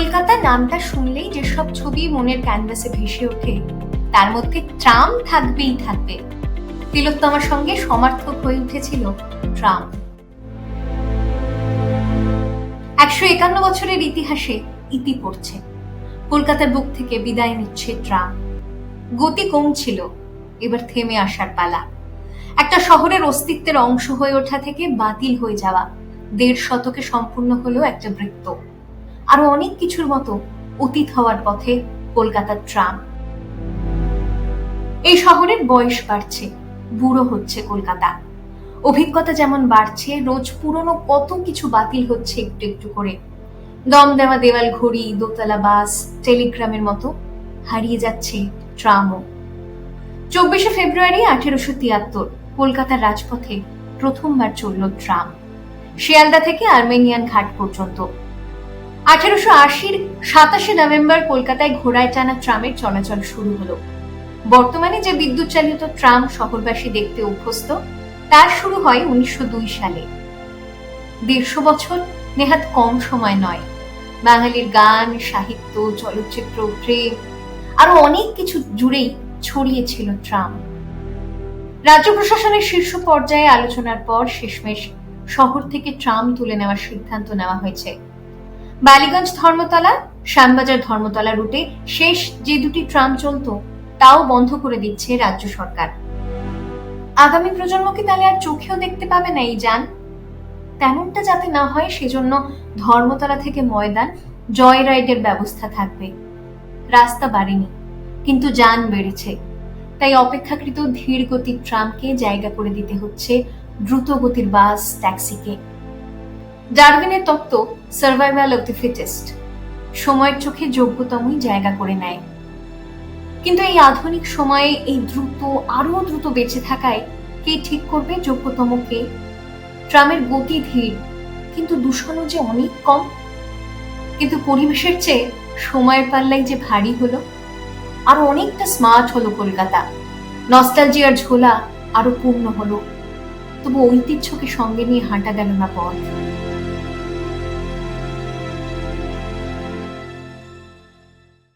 নামটা শুনলেই যেসব ছবি মনের ক্যানভাসে ভেসে ওঠে, তার মধ্যে ট্রাম থাকবেই থাকবে। তিলোত্তমার সঙ্গে সমার্থক হয়ে উঠেছিল ট্রাম একশো একান্ন বছরের ইতিহাসে ইতি পড়ছে। কলকাতার বুক থেকে বিদায় নিচ্ছে ট্রাম গতি কমছিল, এবার থেমে আসার পালা। একটা শহরের অস্তিত্বের অংশ হয়ে ওঠা থেকে বাতিল হয়ে যাওয়া, দেড় শতকে সম্পূর্ণ হলো একটা বৃত্ত। আরও অনেক কিছুর মতো অতীত হওয়ার পথে কলকাতার ট্রাম। এই শহরের বয়স বাড়ছে, বুড়ো হচ্ছে কলকাতা। অভিজ্ঞতা যেমন বাড়ছে, রোজ পুরনো কত কিছু বাতিল হচ্ছে একটু একটু করে। দম দেওয়া দেওয়াল ঘড়ি, দোতলা বাস, টেলিগ্রামের মতো হারিয়ে যাচ্ছে ট্রামও। চব্বিশে ফেব্রুয়ারি আঠেরোশো তিয়াত্তর, কলকাতার রাজপথে প্রথমবার চলল ট্রাম। শিয়ালদা থেকে আর্মেনিয়ান ঘাট পর্যন্ত। আঠেরোশো আশির সাতাশে নভেম্বর কলকাতায় ঘোড়ায় টানা ট্রামের চলাচল শুরু হলো। বর্তমানে যে বিদ্যুৎ চালিত ট্রাম শহরবাসী দেখতে অভ্যস্ত, তার শুরু হয় উনিশশো দুই সালে। দেড়শো বছর নেহাত কম সময় নয়। বাঙালির গান, সাহিত্য, চলচ্চিত্র, প্রেম, আরও অনেক কিছু জুড়েই ছড়িয়েছিল ট্রাম। রাজ্য প্রশাসনের শীর্ষ পর্যায়ে আলোচনার পর শেষমেশ শহর থেকে ট্রাম তুলে নেওয়ার সিদ্ধান্ত নেওয়া হয়েছে। বালিগঞ্জ ধর্মতলা, শ্যামবাজার ধর্মতলা রুটে শেষ যে দুটি ট্রাম চলতো, তাও বন্ধ করে দিচ্ছে রাজ্য সরকার। আগামী প্রজন্মকে তাহলে আর চোখেও দেখতে পাবে না এই যান। তেমনটা যাতে না হয়, সেজন্য ধর্মতলা থেকে ময়দান, জয় রাইডের ব্যবস্থা থাকবে। রাস্তা বাড়েনি, কিন্তু যান বেড়েছে। তাই অপেক্ষাকৃত ধীর গতির ট্রামকে জায়গা করে দিতে হচ্ছে দ্রুত গতির বাস, ট্যাক্সিকে। ডারউইনের তত্ত্ব সার্ভাইভাল অফ দ্য ফিটেস্ট সময়ের চোখে যোগ্যতমই জায়গা করে নেয়। কিন্তু এই আধুনিক সময়ে এই দ্রুত আরও দ্রুত বেঁচে থাকায় কে ঠিক করবে যোগ্যতম কে ট্রামের গতি ধীর, কিন্তু দূষণও যে অনেক কম। কিন্তু পরিবেশের চেয়ে সময়ের পাল্লাই যে ভারী হলো আরও অনেকটা স্মার্ট হলো কলকাতা। নস্টালজিয়ার ঝোলা আরও পূর্ণ হলো। তবু ঐতিহ্যকে সঙ্গে নিয়ে হাঁটা গেল না পথ।